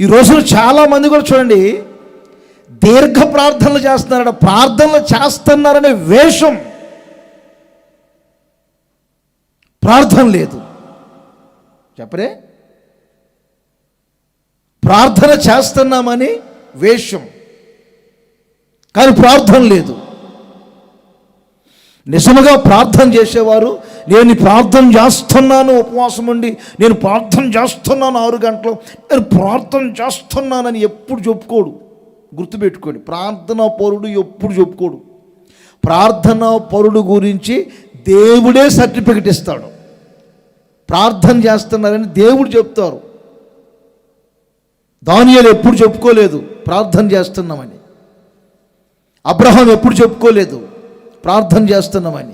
ఈ రోజున చాలా మంది కూడా చూడండి దీర్ఘ ప్రార్థనలు చేస్తున్నారట ప్రార్థనలు చేస్తున్నారనే వేషం. ప్రార్థన లేదు. చెప్పరే? ప్రార్థన చేస్తున్నామని వేషం. కానీ ప్రార్థన లేదు. నిజముగా ప్రార్థన చేసేవారు నేను ప్రార్థన చేస్తున్నాను ఉపవాసం ఉండి. నేను ప్రార్థన చేస్తున్నాను ఆరు గంటలు. నేను ప్రార్థన చేస్తున్నానని ఎప్పుడు చెప్పుకోడు. గుర్తుపెట్టుకోండి ప్రార్థనా పరుడు ఎప్పుడు చెప్పుకోడు. ప్రార్థనా పరుడు గురించి దేవుడే సర్టిఫికెట్ ఇస్తాడు. ప్రార్థన చేస్తున్నారని దేవుడు చెప్తారు. దానియాలు ఎప్పుడు చెప్పుకోలేదు ప్రార్థన చేస్తున్నామని. అబ్రహం ఎప్పుడు చెప్పుకోలేదు ప్రార్థన చేస్తున్నామని.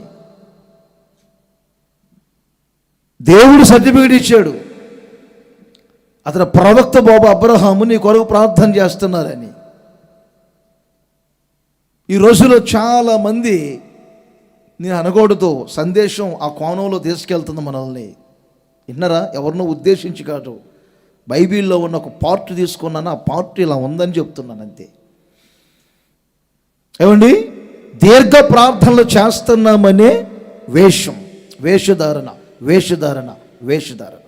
దేవుడు సర్టిఫికేట్ ఇచ్చాడు. అతను ప్రవక్త బాబు అబ్రహాము నీ కొరకు ప్రార్థన చేస్తున్నారని. ఈ రోజులో చాలామంది నేను అనకూడదు సందేశం ఆ కోణంలో తీసుకెళ్తుంది మనల్ని. విన్నరా? ఎవరినో ఉద్దేశించి కాదు. బైబిల్లో ఉన్న ఒక పార్ట్ తీసుకున్నాను ఆ పార్ట్ ఇలా ఉందని చెప్తున్నాను అంతే. ఏమండి? దీర్ఘ ప్రార్థనలు చేస్తున్నామనే వేషం వేషధారణ. వేషధారణ వేషధారణ.